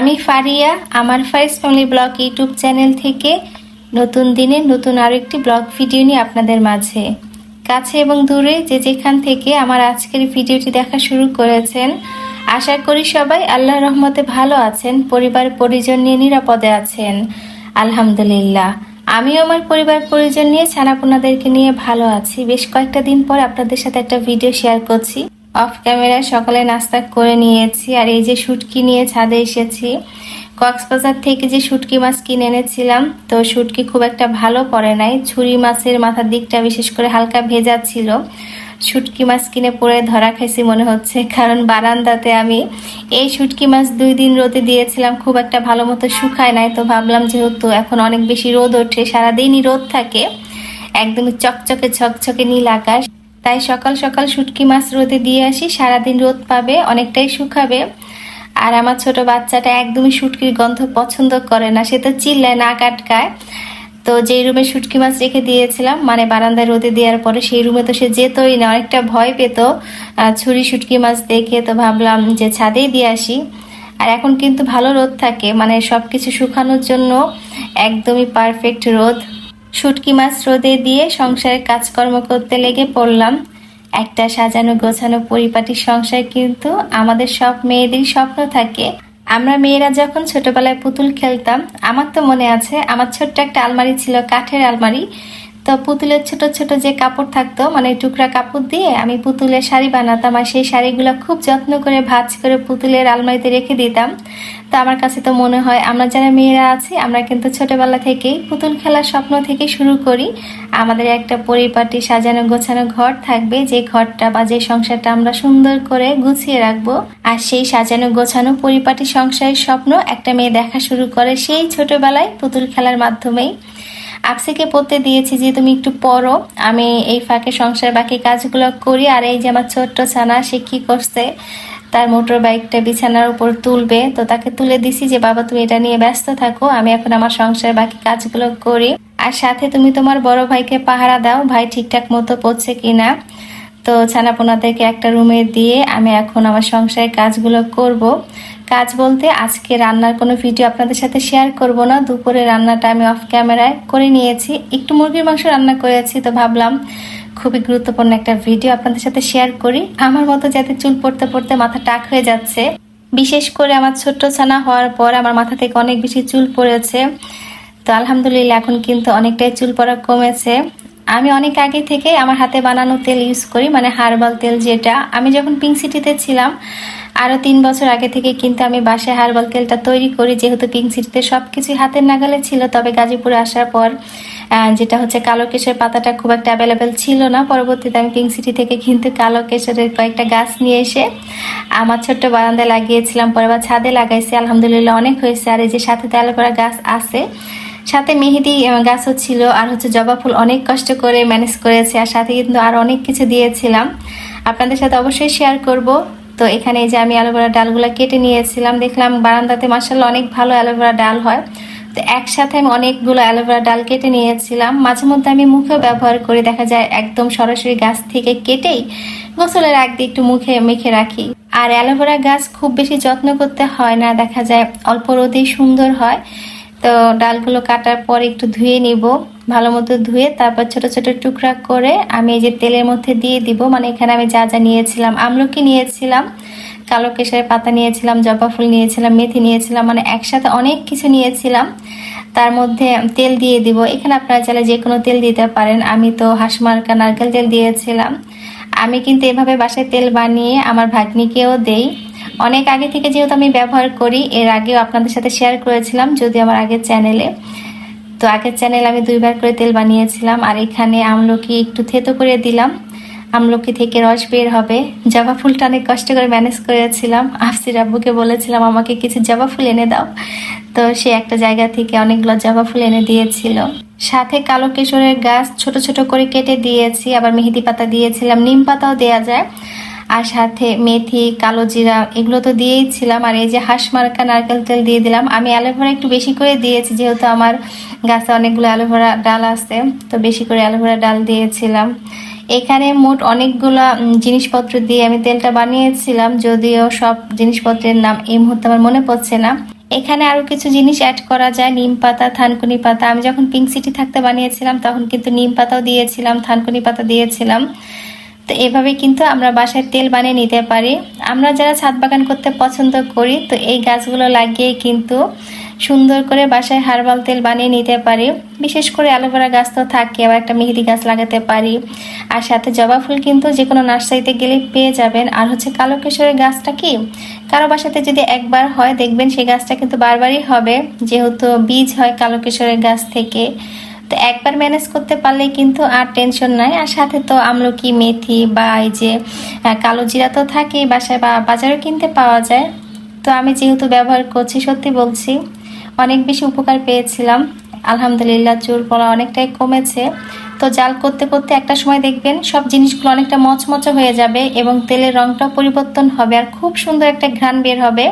আমি ফারিয়া, আমার ফাইস ফ্যামিলি ব্লগ ইউটিউব চ্যানেল থেকে নতুন দিনে নতুন আরও একটি ব্লগ ভিডিও নিয়ে আপনাদের মাঝে। কাছে এবং দূরে যে যেখান থেকে আমার আজকের ভিডিওটি দেখা শুরু করেছেন, আশা করি সবাই আল্লাহ রহমতে ভালো আছেন, পরিবার পরিজন নিয়ে নিরাপদে আছেন। আলহামদুলিল্লাহ। আমিও আমার পরিবার পরিজন নিয়ে ছানাপোনাদেরকে নিয়ে ভালো আছি। বেশ কয়েকটা দিন পর আপনাদের সাথে একটা ভিডিও শেয়ার করছি। অফ ক্যামেরা সকালে নাস্তা করে নিয়েছি, আর এই যে শুটকি নিয়ে ছাদে এসেছি। কক্সবাজার থেকে যে শুটকি মাছ কিনে এনেছিলাম, তো শুটকি খুব একটা ভালো পড়ে নাই। ছুরি মাছের মাথার দিকটা বিশেষ করে হালকা ভেজা ছিল। শুটকি মাছ কিনে পরে ধরা খাইছি মনে হচ্ছে, কারণ বারান্দাতে আমি এই শুটকি মাছ দুই দিন রোদে দিয়েছিলাম, খুব একটা ভালো মতো শুকায় নাই। তো ভাবলাম যেহেতু এখন অনেক বেশি রোদ ওঠে, সারাদিনই রোদ থাকে, একদমই চকচকে ছকছকে নীল আকাশ। তাই সকাল সকাল শুটকি মাছ রোদে দিয়ে আসি, সারাদিন রোদ পাবে, অনেকটাই শুকাবে। আর আমার ছোট বাচ্চাটা একদমই শুটকির গন্ধ পছন্দ করে না, সে তো চিল্লায় না কাটকায় তো যেই রুমে শুটকি মাছ রেখে দিয়েছিলাম মানে বারান্দায় রোদে দেওয়ার পরে সেই রুমে তো সে যেতই না, অনেকটা ভয় পেত। ছুরি শুটকি মাছ দেখে তো ভাবলাম যে ছাদেই দিয়ে আসি। আর এখন কিন্তু ভালো রোদ থাকে মানে সব কিছু শুকানোর জন্য একদমই পারফেক্ট রোদ। শুটকি মাছ রোদে দিয়ে সংসারের কাজকর্ম করতে লেগে পড়লাম। একটা সাজানো গোছানো পরিপাটি সংসার কিন্তু আমাদের সব মেয়েদেরই স্বপ্ন থাকে। আমরা মেয়েরা যখন ছোটবেলায় পুতুল খেলতাম, আমার তো মনে আছে, আমার ছোট্ট একটা আলমারি ছিল, কাঠের আলমারি। তো পুতুলের ছোট ছোট যে কাপড় থাকতো মানে টুকরা কাপড় দিয়ে আমি পুতুলের শাড়ি বানাতাম আর সেই শাড়িগুলো খুব যত্ন করে, ভাজ করে পুতুলের আলমারিতে রেখে দিতাম। তো আমার কাছে তো মনে হয় আমরা যারা মেয়েরা আছি, আমরা কিন্তু ছোটবেলা থেকেই পুতুল খেলার স্বপ্ন থেকে শুরু করি। আমাদের একটা পরিপাটি, সাজানো, গোছানো ঘর থাকবে, যে ঘরটা বা যে সংসারটা আমরা সুন্দর করে গুছিয়ে রাখব। আর সেই সাজানো, গোছানো, পরিপাটি, সংসারের স্বপ্ন একটা মেয়ে দেখা শুরু করে সেই ছোটবেলায় পুতুল খেলার মাধ্যমেই। আপসিকে পড়তে দিয়েছি যে তুমি একটু পড়ো। আমি এই ফাঁকে সংসার বাকি কাজগুলো করি আর এই যে আমার ছোট্ট ছানা, সে কি করছে? তার মোটর বাইকটা বিছানার উপর তুলবে। তো তাকে তুলে দিছি যে, বাবা, তুমি এটা নিয়ে ব্যস্ত থাকো। আমি এখন আমার সংসার বাকি কাজগুলো করি। আর সাথে তুমি তোমার বড় ভাইকে পাহারা দাও। ভাই ঠিকঠাক মতো পড়ছে কিনা? তো ছানাপোনাদেরকে একটা রুমে দিয়ে আমি এখন আমার সংসারের কাজগুলো করব। কাজ বলতে আজকে রান্নার কোনো ভিডিও আপনাদের সাথে শেয়ার করব না। দুপুরে রান্নাটা আমি অফ ক্যামেরায় করে নিয়েছি। একটু মুরগির মাংস রান্না করেছি তো ভাবলাম খুবই গুরুত্বপূর্ণ একটা ভিডিও আপনাদের সাথে শেয়ার করি। আমার মতো যাতে চুল পড়তে পড়তে মাথা টাক হয়ে যাচ্ছে। বিশেষ করে আমার ছোট্ট ছানা হওয়ার পর আমার মাথা থেকে অনেক বেশি চুল পড়েছে। তো আলহামদুলিল্লাহ এখন কিন্তু অনেকটাই চুল পড়া কমেছে। আমি অনেক আগে থেকে আমার হাতে বানানো তেল ইউজ করি মানে হার্বাল তেল যেটা। আমি যখন পিঙ্ক সিটিতে ছিলাম আরও তিন বছর আগে থেকে কিন্তু আমি বাসায় হার্বাল তেলটা তৈরি করি, যেহেতু পিঙ্ক সিটিতে সব কিছুই হাতের নাগালে ছিল। তবে গাজীপুরে আসার পর যেটা হচ্ছে কালো কেশের পাতাটা খুব একটা অ্যাভেলেবেল ছিল না। পরবর্তীতে আমি পিঙ্ক সিটি থেকে কিন্তু কালো কেশরের কয়েকটা গাছ নিয়ে এসে আমার ছোট্ট বারান্দায় লাগিয়েছিলাম। পরে বা ছাদে লাগাইছি। আলহামদুলিল্লাহ অনেক হয়েছে। আর এই যে সাথে তেলকরা গাছ আছে, সাথে মেহেদি গাছও ছিল। আর হচ্ছে জবা ফুল অনেক কষ্ট করে ম্যানেজ করেছে। আর সাথে কিন্তু আর অনেক কিছু দিয়েছিলাম। আপনাদের সাথে অবশ্যই শেয়ার করব। তো এখানে যে আমি অ্যালোভেরা ডালগুলো কেটে নিয়েছিলাম, দেখলাম বারান্দাতে মাসাল্লাহ অনেক ভালো অ্যালোভেরা ডাল হয়। তো একসাথে আমি অনেকগুলো অ্যালোভেরা ডাল কেটে নিয়েছিলাম। মাঝে মধ্যে আমি মুখেও ব্যবহার করি, দেখা যায় একদম সরাসরি গাছ থেকে কেটেই গোসলের দিয়ে একটু মুখে মেখে রাখি। আর অ্যালোভেরা গাছ খুব বেশি যত্ন করতে হয় না, দেখা যায় অল্প রোদেই সুন্দর হয়। তো ডালগুলো কাটার পর একটু ধুয়ে নিব। ভালো মতো ধুয়ে তারপর ছোট ছোট টুকরা করে আমি এই যে তেলের মধ্যে দিয়ে দিব। মানে এখানে আমি যা যা নিয়েছিলাম, আমলকি নিয়েছিলাম, কালো কেশরের পাতা নিয়েছিলাম, জবা ফুল নিয়েছিলাম, মেথি নিয়েছিলাম মানে একসাথে অনেক কিছু নিয়েছিলাম। তার মধ্যে তেল দিয়ে দিব। এখানে আপনারা চাইলে যে কোনো তেল দিতে পারেন। আমি তো হাঁসমার্কা নারকেল তেল দিয়েছিলাম। আমি কিন্তু এভাবে বাসায় তেল বানিয়ে আমার ভাগ্নিকেও দেই। অনেক আগে থেকে যেহেতু আমি ব্যবহার করি, এর আগেও আপনাদের সাথে শেয়ার করেছিলাম যদি আমার আগের চ্যানেলে তো আগের চ্যানেল আমি দুইবার করে তেল বানিয়েছিলাম, আর এখানে আমলকি একটু থেতো করে দিলাম। আমলকি থেকে রস বের হবে। জবা ফুলটা অনেক কষ্ট করে ম্যানেজ করেছিলাম। আফসির আব্বুকে বলেছিলাম, আমাকে কিছু জবা ফুল এনে দাও। তো সে একটা জায়গা থেকে অনেকগুলো জবা ফুল এনে দিয়েছিল। সাথে কালো কেশরের গাছ ছোট ছোট করে কেটে দিয়েছি। আবার মেহেদি পাতা দিয়েছিলাম। নিম পাতাও দেওয়া যায়। আর সাথে মেথি, কালো জিরা, এগুলো তো দিয়েই ছিলাম। আর এই যে হাঁস মার্কা, নারকেল তেল দিয়ে দিলাম। আমি অ্যালোভেরা একটু বেশি করে দিয়েছি, যেহেতু আমার গাছে অনেকগুলো অ্যালোভেরা ডাল আছে, তো বেশি করে অ্যালোভেরা ডাল দিয়েছিলাম। এখানে মোট অনেকগুলো জিনিসপত্র দিয়ে আমি তেলটা বানিয়েছিলাম, যদিও সব জিনিসপত্রের নাম এই মুহূর্তে আমার মনে পড়ছে না। এখানে আরও কিছু জিনিস অ্যাড করা যায়, নিম পাতা, থানকুনি পাতা। আমি যখন পিঙ্ক সিটি থাকতে বানিয়েছিলাম, তখন কিন্তু নিম পাতাও দিয়েছিলাম, থানকুনি পাতা দিয়েছিলাম। তো এভাবে কিন্তু আমরা বাসায় তেল বানিয়ে নিতে পারি। আমরা যারা ছাদ বাগান করতে পছন্দ করি, তো এই গাছগুলো লাগিয়ে কিন্তু সুন্দর করে বাসায় হার্বাল তেল বানিয়ে নিতে পারি। বিশেষ করে অ্যালোভেরা গাছ তো থাকে, আবার একটা মেহেদি গাছ লাগাতে পারি। আর সাথে জবা ফুল কিন্তু যে কোনো নার্সারিতে গেলে পেয়ে যাবেন। আর হচ্ছে কালো কেশরের গাছটা কি? কারও বাসাতে যদি একবার হয়, দেখবেন সেই গাছটা কিন্তু বারবারই হবে। যেহেতু বীজ হয় কালো কেশরের গাছ থেকে। তো একবার ম্যানেজ করতে পারলে কিন্তু আর টেনশন নাই। আর সাথে তো আমলকি, মেথি বা এই যে কালো জিরা তো থাকেই বাসায় বা বাজারেও কিনতে পাওয়া যায়। তো আমি যেহেতু ব্যবহার করছি, সত্যি বলছি, অনেক বেশি উপকার পেয়েছিলাম। আলহামদুলিল্লাহ চুল পড়া অনেকটাই কমেছে। তো জাল করতে করতে একটা সময় দেখবেন, সব জিনিসগুলো অনেকটা মচমচে হয়ে যাবে এবং তেলের রংটাও পরিবর্তন হবে আর খুব সুন্দর একটা ঘ্রাণ বের হবে।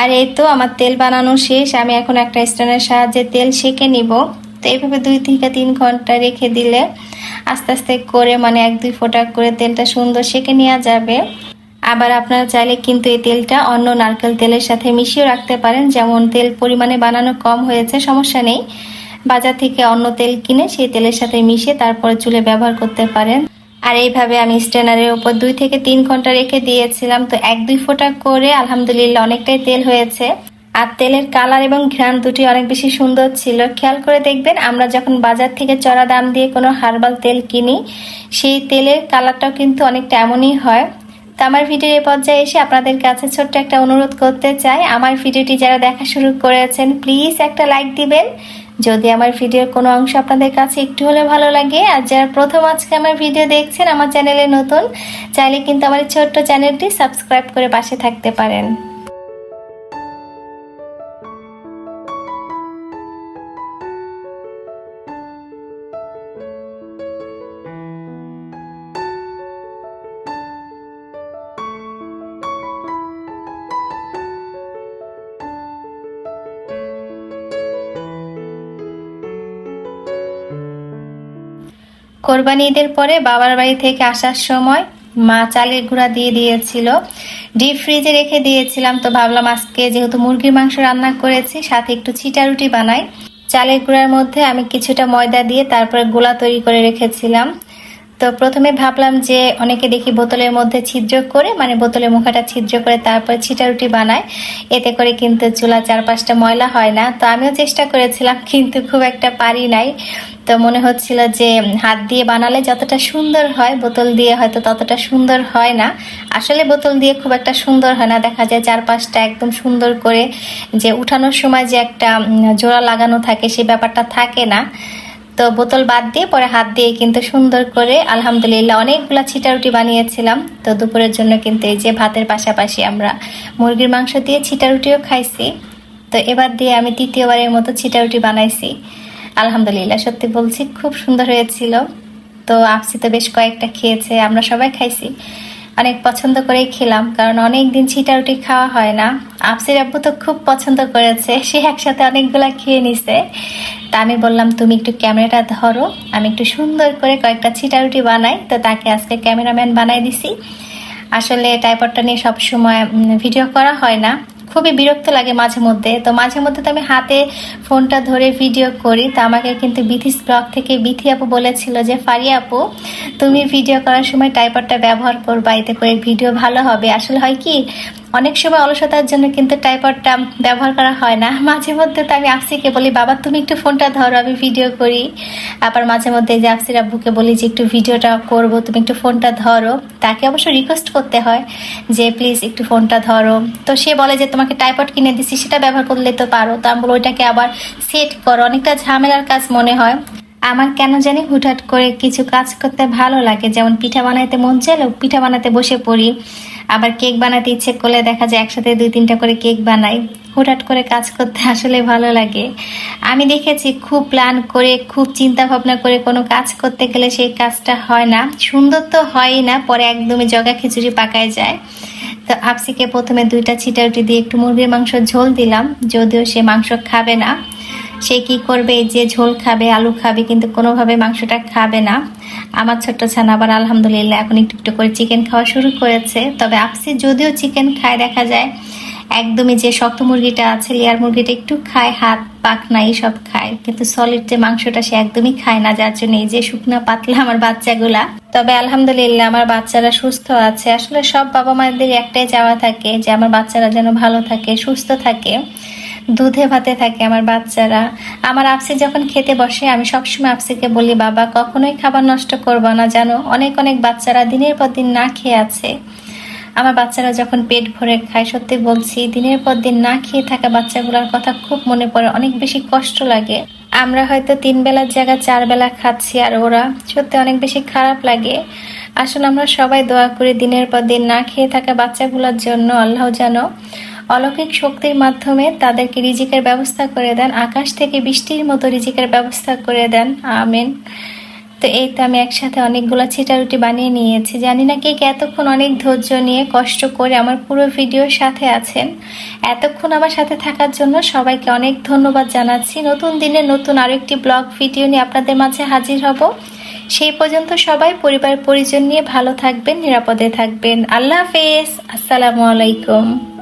আর এই তো আমার তেল বানানো শেষ। আমি এখন একটা স্ট্যান্ডের সাহায্যে তেল সেঁকে নিব। তো এইভাবে দুই থেকে তিন ঘণ্টা রেখে দিলে আস্তে আস্তে করে মানে এক, দুই ফোঁটা করে তেলটা সুন্দর সেঁকে নেওয়া যাবে। আবার আপনারা চাইলে কিন্তু এই তেলটা অন্য নারকেল তেলের সাথে মিশিয়ে রাখতে পারেন। যেমন তেল পরিমাণে বানানো কম হয়েছে, সমস্যা নেই। বাজার থেকে অন্য তেল কিনে সেই তেলের সাথে মিশিয়ে তারপরে চুলে ব্যবহার করতে পারেন। আর এইভাবে আমি স্ট্যান্ডারের ওপর দুই থেকে তিন ঘণ্টা রেখে দিয়েছিলাম। তো এক, দুই ফোঁটা করে আলহামদুলিল্লাহ অনেকটাই তেল হয়েছে। আর তেলের কালার এবং ঘ্রাণ দুটি অনেক বেশি সুন্দর ছিল। খেয়াল করে দেখবেন, আমরা যখন বাজার থেকে চড়া দাম দিয়ে কোনো হার্বাল তেল কিনি, সেই তেলের কালারটাও কিন্তু অনেকটা এমনই হয়। তো আমার ভিডিওর এই পর্যায়ে এসে আপনাদের কাছে ছোট্ট একটা অনুরোধ করতে চাই। আমার ভিডিওটি যারা দেখা শুরু করেছেন প্লিজ একটা লাইক দিবেন। যদি আমার ভিডিওর কোনো অংশ আপনাদের কাছে একটু হলে ভালো লাগে, আর যারা প্রথম আজকে আমার ভিডিও দেখছেন, আমার চ্যানেলে নতুন, চাইলে কিন্তু আমার ছোট্ট চ্যানেলটি সাবস্ক্রাইব করে পাশে থাকতে পারেন। কোরবানি ঈদের পরে বাবার বাড়ি থেকে আসার সময় মা চালের গুঁড়া দিয়ে দিয়েছিল। ডিপ ফ্রিজে রেখে দিয়েছিলাম, তো ভাবলাম আজকে যেহেতু মুরগির মাংস রান্না করেছি, সাথে একটু ছিটা রুটি বানাই। চালের গুঁড়ার মধ্যে আমি কিছুটা ময়দা দিয়ে তারপরে গোলা তৈরি করে রেখেছিলাম। তো প্রথমে ভাবলাম যে অনেকে দেখি বোতলের মধ্যে ছিদ্র করে মানে বোতলের মুখাটা ছিদ্র করে তারপর ছিটা রুটি বানায়। এতে করে কিন্তু চুলা চারপাশটা ময়লা হয় না। তো আমিও চেষ্টা করেছিলাম, কিন্তু খুব একটা পারি নাই। তো মনে হচ্ছিল যে হাত দিয়ে বানালে যতটা সুন্দর হয়, বোতল দিয়ে হয়তো ততটা সুন্দর হয় না। আসলে বোতল দিয়ে খুব একটা সুন্দর হয় না। দেখা যায় চারপাশটা একদম সুন্দর করে যে উঠানোর সময় যে একটা জোড়া লাগানো থাকে সেই ব্যাপারটা থাকে না। তো বোতল বাদ দিয়ে পরে হাত দিয়ে কিন্তু সুন্দর করে, আলহামদুলিল্লাহ, অনেকগুলা ছিটা রুটি বানিয়েছিলাম। তো দুপুরের জন্য কিন্তু এই যে ভাতের পাশাপাশি আমরা মুরগির মাংস দিয়ে ছিটা রুটিও খাইছি। তো এবার দিয়ে আমি তৃতীয়বারের মতো ছিটা রুটি বানাইছি। আলহামদুলিল্লাহ, সত্যি বলছি, খুব সুন্দর হয়েছিল। তো আপসি তো বেশ কয়েকটা খেয়েছে, আমরা সবাই খাইছি। অনেক পছন্দ করেই খেলাম, কারণ অনেক দিন ছিটা রুটি খাওয়া হয় না। আপসির আব্বু তো খুব পছন্দ করেছে, সে একসাথে অনেকগুলা খেয়ে নিছে। তা আমি বললাম, তুমি একটু ক্যামেরাটা ধরো, আমি একটু সুন্দর করে কয়েকটা ছিটা রুটি বানাই। তো তাকে আজকে ক্যামেরাম্যান বানাই দিছি। আসলে টাইপডটা নিয়ে সবসময় ভিডিও করা হয় না। খুবই বিরক্ত লাগে মাঝে মধ্যে। তো মাঝে মধ্যে তো আমি হাতে ফোনটা ধরে ভিডিও করি। তো আমাকে কিন্তু বিথিস ব্লগ থেকে বিথি আপু বলেছিল যে ফারি আপু, তুমি ভিডিও করার সময় টাইপারটা ব্যবহার করবা, এতে করে ভিডিও ভালো হবে। আসলে হয় কি অনেক সময় অলসতার জন্য কিন্তু টাইপডটা ব্যবহার করা হয় না। মাঝে মধ্যে তো আমি আফসিকে বলি, বাবা, তুমি একটু ফোনটা ধরো, আমি ভিডিও করি। আবার মাঝে মধ্যে যে আফসির আব্বুকে বলি যে, একটু ভিডিওটা করব, তুমি একটু ফোনটা ধরো। তাকে অবশ্য রিকোয়েস্ট করতে হয় যে প্লিজ একটু ফোনটা ধরো। তো সে বলে যে, তোমাকে টাইপড কিনে দিছি, সেটা ব্যবহার করলে তো পারো। তো আমি বলো, ওইটাকে আবার সেট করো। অনেকটা ঝামেলার কাজ মনে হয়। আমার কেন জানি হুটহাট করে কিছু কাজ করতে ভালো লাগে। যেমন পিঠা বানাইতে মন চাইলেও পিঠা বানাতে বসে পড়ি। আবার কেক বানাতে ইচ্ছে করলে দেখা যায় একসাথে দুই তিনটা করে কেক বানাই। হুটহাট করে কাজ করতে আসলে ভালো লাগে। আমি দেখেছি খুব প্ল্যান করে, খুব চিন্তা ভাবনা করে কোনো কাজ করতে গেলে সেই কাজটা হয় না। সুন্দর তো হয়ই না, পরে একদমই জগা খিচুড়ি পাকায় যায়। তো আপসিকে প্রথমে দুইটা ছিটা রুটি দিয়ে একটু মুরগির মাংস ঝোল দিলাম। যদিও সে মাংস খাবে না। সে কি করবে, যে ঝোল খাবে, আলু খাবে, কিন্তু কোনোভাবে মাংসটা খাবে না। আমার ছোট্ট ছানা আবার আলহামদুলিল্লাহ এখন একটু একটু করে চিকেন খাওয়া শুরু করেছে। তবে আপসি যদিও চিকেন খায়, দেখা যায় একদমই যে শক্ত মুরগিটা আছে লেয়ার মুরগিটা একটু খায়, হাত, পাক না সব খায়। কিন্তু সলিড যে মাংসটা সে একদমই খায় না, যার জন্য এই যে শুকনা, পাতলা আমার বাচ্চাগুলা। তবে আলহামদুলিল্লাহ আমার বাচ্চারা সুস্থ আছে। আসলে সব বাবা মায়েদের একটাই চাওয়া থাকে যে আমার বাচ্চারা যেন ভালো থাকে, সুস্থ থাকে। দুধে ভাতে থাকে আমার বাচ্চারা। আমার আপসি যখন খেতে বসে, আমি সবসময় আপসিকে বলি, বাবা, কখনোই খাবার নষ্ট করব না জানো অনেক অনেক বাচ্চারা দিনের পর দিন না খেয়ে আছে। আমার বাচ্চারা যখন পেট ভরে খায়, সত্যি বলছি, দিনের পর দিন না খেয়ে থাকা বাচ্চাগুলোর কথা খুব মনে পড়ে, অনেক বেশি কষ্ট লাগে। আমরা হয়তো তিন বেলার জায়গায় চার বেলা খাচ্ছি, আর ওরা সত্যি অনেক বেশি খারাপ লাগে। আসলে আমরা সবাই দোয়া করি, দিনের পর দিন না খেয়ে থাকা বাচ্চাগুলোর জন্য, আল্লাহ যেন অলৌকিক শক্তির মাধ্যমে তাদেরকে রিজিকের ব্যবস্থা করে দেন, আকাশ থেকে বৃষ্টির মতো রিজিকের ব্যবস্থা করে দেন। আমেন। তো এই তো আমি একসাথে অনেকগুলো ছিটা রুটি বানিয়ে নিয়েছি। জানি না কে এতক্ষণ অনেক ধৈর্য নিয়ে, কষ্ট করে আমার পুরো ভিডিওর সাথে আছেন। এতক্ষণ আমার সাথে থাকার জন্য সবাইকে অনেক ধন্যবাদ জানাচ্ছি। নতুন দিনে নতুন আরও একটি ব্লগ ভিডিও নিয়ে আপনাদের মাঝে হাজির হব। সেই পর্যন্ত সবাই পরিবার পরিজন নিয়ে ভালো থাকবেন, নিরাপদে থাকবেন। আল্লাহ হাফেজ। আসসালামু আলাইকুম।